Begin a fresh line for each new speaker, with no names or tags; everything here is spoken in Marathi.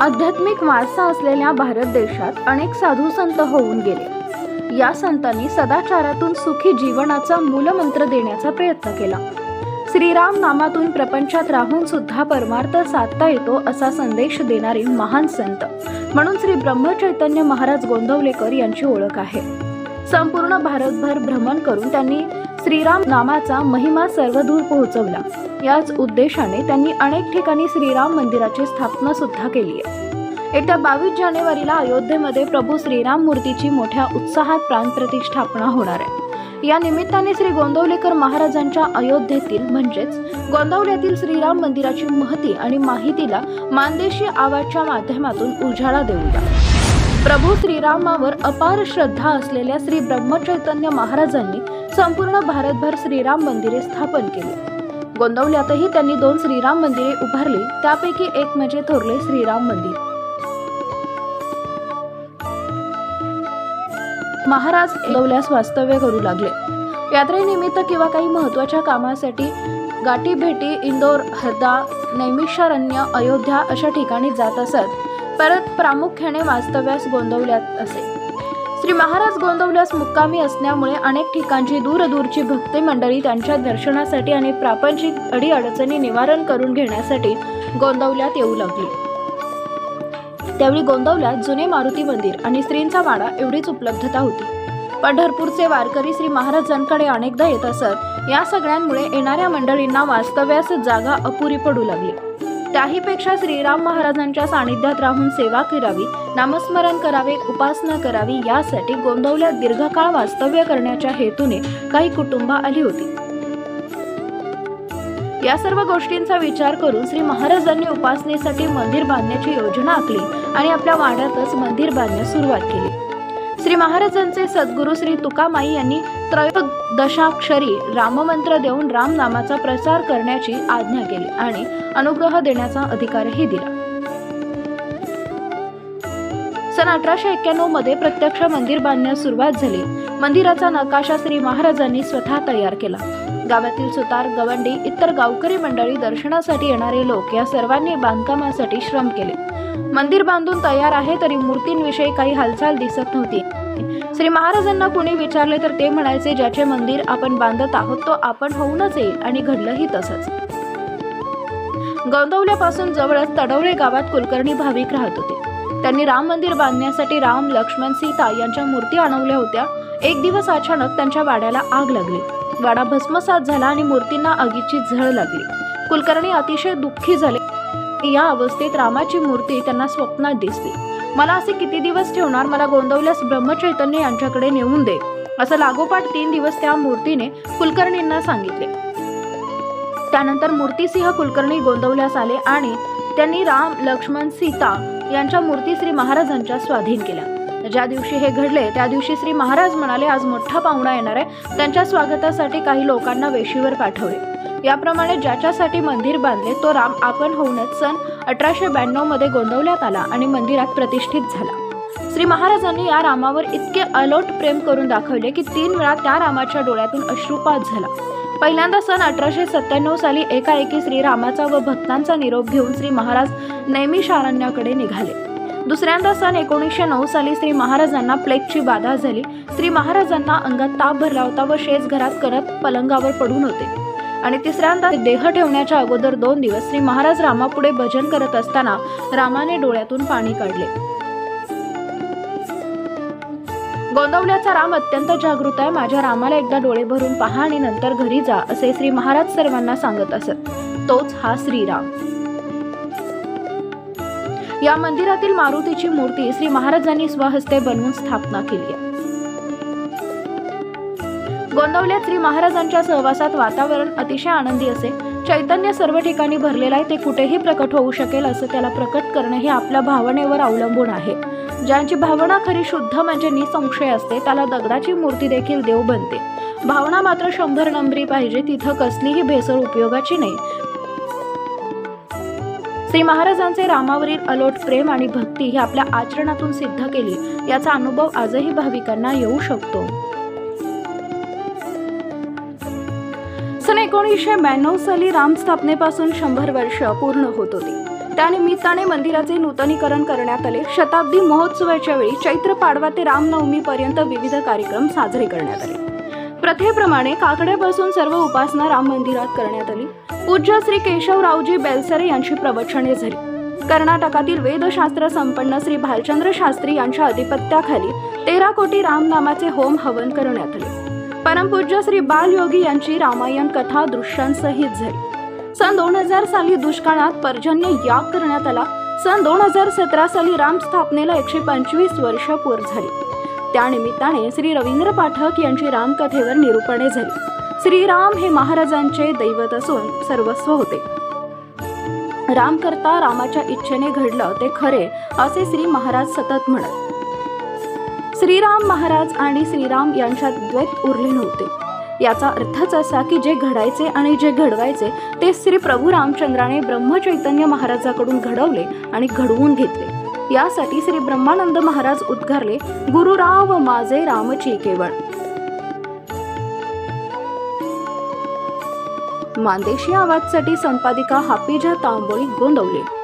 आध्यात्मिक वारसा असलेल्या भारत देशात अनेक साधू संत होऊन गेले. या संतांनी सदाचारातून सुखी जीवनाचा मूलमंत्र देण्याचा प्रयत्न केला. श्रीराम नामातून प्रपंचात राहून सुद्धा परमार्थ साधता येतो असा संदेश देणारे महान संत. म्हणून श्री ब्रह्मचैतन्य महाराज गोंदवलेकर यांची ओळख आहे. संपूर्ण भारतभर भ्रमण करून त्यांनी श्रीराम नामाचा महिमा सर्वदूर पोहोचवला. याच उद्देशाने त्यांनी अनेक ठिकाणी श्रीराम मंदिराची स्थापना सुद्धा केली आहे. येत्या बावीस जानेवारीला अयोध्येमध्ये प्रभू श्रीराम मूर्तीची मोठ्या उत्साहात प्राणप्रतिष्ठापना होणार आहे. या निमित्ताने श्री गोंदवलेकर महाराजांच्या अयोध्येतील म्हणजेच गोंदवल्यातील श्रीराम मंदिराची महती आणि माहितीला मानदेशी आवाजच्या माध्यमातून उजाळा देऊया प्रभू श्रीरामावर अपार श्रद्धा असलेल्या श्री ब्रह्मचैतन्य महाराजांनी संपूर्ण भारतभर श्रीराम मंदिरे स्थापन केली. गोंदवल्यातही त्यांनी दोन श्रीराम मंदिरे उभारली त्यापैकी एक म्हणजे थोरले श्रीराम मंदिर. महाराज गोंदवल्यास वास्तव्य करू लागले. यात्रेनिमित्त किंवा काही महत्त्वाच्या कामासाठी गाठी भेटी इंदोर हरदा नैमिषारण्य अयोध्या अशा ठिकाणी जात असत. परत प्रामुख्याने वास्तव्यास गोंदवल्यात असे. श्री महाराज गोंदवल्यास मुक्कामी असल्यामुळे अनेक ठिकाणची दूरदूरची भक्ती मंडळी त्यांच्या दर्शनासाठी आणि प्रापंचिक अडीअडचणी निवारण करून घेण्यासाठी गोंदवल्यात येऊ लागली. त्यावेळी गोंदवल्यात जुने मारुती मंदिर आणि स्त्रींचा वाडा एवढीच उपलब्धता होती. पंढरपूरचे वारकरी श्री महाराजांकडे अनेकदा येत असत. या सगळ्यांमुळे येणाऱ्या मंडळींना वास्तव्यास जागा अपुरी पडू लागली. त्याहीपेक्षा श्रीराम महाराजांच्या सानिध्यात राहून सेवा करावी नामस्मरण करावे उपासना करावी यासाठी गोंदवल्यात दीर्घकाळ वास्तव्य करण्याच्या हेतूने काही कुटुंब आली होती. या सर्व गोष्टींचा विचार करून श्री महाराजांनी उपासनेसाठी मंदिर बांधण्याची योजना आखली आणि आपल्या वाड्यातच मंदिर बांधण्यास सुरुवात केली. श्री महाराजांचे सद्गुरू श्री तुकामाई यांनी त्रयोदशाक्षरी राममंत्र देऊन राम नामाचा करण्याची आज्ञा केली आणि अनुग्रह देण्याचा अधिकारही दिला. सन अठराशे एक्क्याण्णवमध्ये प्रत्यक्ष मंदिर बांधण्यास सुरुवात झाली. मंदिराचा नकाशा श्री महाराजांनी स्वतः तयार केला. गावातील सुतार गवंडी इतर गावकरी मंडळी दर्शनासाठी येणारे लोक या सर्वांनी बांधकामासाठी श्रम केले. मंदिर बांधून तयार आहे तरी मूर्तींविषयी काही हालचाल दिसत नव्हती. श्री महाराजांना कुणी विचारले तर ते म्हणायचे ज्याचे मंदिर आपण बांधत आहोत तो आपण होऊनच येईल आणि घडलंही तसंच. गोंदवल्यापासून जवळच तडवळे गावात कुलकर्णी भाविक राहत होते. त्यांनी राम मंदिर बांधण्यासाठी राम लक्ष्मण सीता यांच्या मूर्ती आणवल्या होत्या. एक दिवस अचानक त्यांच्या वाड्याला आग लागली. वाडा भस्मसात झाला आणि मूर्तींना आगीची झळ लागली. कुलकर्णी अतिशय दुःखी झाले. या अवस्थेत रामाची मूर्ती त्यांना स्वप्नात दिसली. मला असे किती दिवस ठेवणार? मला गोंदवल्यास ब्रह्मचैतन्य यांच्याकडे नेऊन दे. असं लागोपाठ तीन दिवस त्या मूर्तीने कुलकर्णींना सांगितले. त्यानंतर मूर्तीसिंह कुलकर्णी गोंदवल्यास आले आणि त्यांनी राम लक्ष्मण सीता यांच्या मूर्ती श्री महाराजांच्या स्वाधीन केल्या. ज्या दिवशी हे घडले त्या दिवशी श्री महाराज म्हणाले आज मोठा पाहुणा येणार आहे. त्यांच्या स्वागतासाठी काही लोकांना वेशीवर पाठवले. याप्रमाणे ज्याच्यासाठी मंदिर बांधले तो राम आपण होऊनच सन अठराशे ब्याण्णवमध्ये गोंदवल्यात आला आणि मंदिरात प्रतिष्ठित झाला. श्री महाराजांनी या रामावर इतके अलोट प्रेम करून दाखवले की तीन वेळा त्या रामाच्या डोळ्यातून अश्रुपात झाला. पहिल्यांदा सन अठराशे सत्त्याण्णव साली एकाएकी श्रीरामाचा व भक्तांचा निरोप घेऊन श्री महाराज नैमिषारण्याकडे निघाले. दुसऱ्यांदा सन एकोणीसशे नऊ साली श्री महाराजांना प्लेगची बाधा झाली. श्री महाराजांना अंगात ताप भरला होता व शेज घरात करत पलंगावर पडून होते. आणि तिसऱ्यांदा देह ठेवण्याच्या अगोदर दोन दिवस श्री महाराज रामापुढे भजन करत असताना रामाने डोळ्यातून पाणी काढले. गोंदवल्याचा राम अत्यंत जागृत आहे. माझ्या रामाला एकदा डोळे भरून पहा आणि नंतर घरी जा असे श्री महाराज सर्वांना सांगत असत. तोच हा श्रीराम. या मंदिरातील मारुतीची मूर्ती श्री महाराजांनी स्वहस्ते बनवून स्थापना केली आहे. गोंदवल्यात श्री महाराजांच्या सहवासात वातावरण अतिशय आनंदी असे. चैतन्य सर्व ठिकाणी भरलेलं आहे ते कुठेही प्रकट होऊ शकेल असं त्याला प्रकट करणं हे आपल्या भावनेवर अवलंबून आहे. ज्यांची भावना खरी शुद्ध म्हणजे निसंशय असते त्याला दगडाची मूर्ती देखील देव बनते. भावना मात्र शंभर नंबरी पाहिजे तिथं कसलीही भेसळ उपयोगाची नाही. श्री महाराजांचे रामावरील अलोट प्रेम आणि भक्ती ही आपल्या आचरणातून सिद्ध केली याचा अनुभव आजही भाविकांना येऊ शकतो. एकोणीसशे ब्याण्णव साली रामस्थापनेपासून शंभर वर्ष पूर्ण होत होती. त्यानिमित्ताने मंदिराचे नूतनीकरण करण्यात आले. शताब्दी महोत्सवाच्या वेळी चैत्र पाडवा ते रामनवमीपर्यंत विविध कार्यक्रम साजरे करण्यात आले. प्रथेप्रमाणे काकड्यापासून सर्व उपासना राम मंदिरात करण्यात आली. पूज्य श्री केशवरावजी बेलसरे यांची प्रवचने झाली. कर्नाटकातील वेदशास्त्र संपन्न श्री भालचंद्र शास्त्री यांच्या अधिपत्याखाली तेरा कोटी रामनामाचे होम हवन करण्यात आले. परमपूज्य श्री बालयोगी यांची रामायण कथा दृश्यांसहित झाली. सन दोन हजार साली दुष्काळात पर्जन्य याग करण्यात आला. सन दोन हजार सतरा साली राम स्थापनेला एकशे पंचवीस वर्ष पूर झाली. त्यानिमित्ताने श्री रवींद्र पाठक यांची रामकथेवर निरूपणे झाली. श्रीराम हे महाराजांचे दैवत असून सर्वस्व होते. राम करता रामाच्या इच्छेने घडलं ते खरे असे श्री महाराज सतत म्हणत श्रीराम महाराज आणि श्रीराम यांच्यात द्वैत उरले नव्हते. याचा अर्थच असा की जे घडायचे आणि जे घडवायचे ते श्री प्रभू रामचंद्राने ब्रह्मचैतन्य महाराजाकडून घडवले आणि घडवून घेतले. यासाठी श्री ब्रह्मानंद महाराज उद्गारले गुरुराव माझे रामची केवळ. मानदेशी आवाजसाठी संपादिका हापिजा तांबोळी गोंदवले.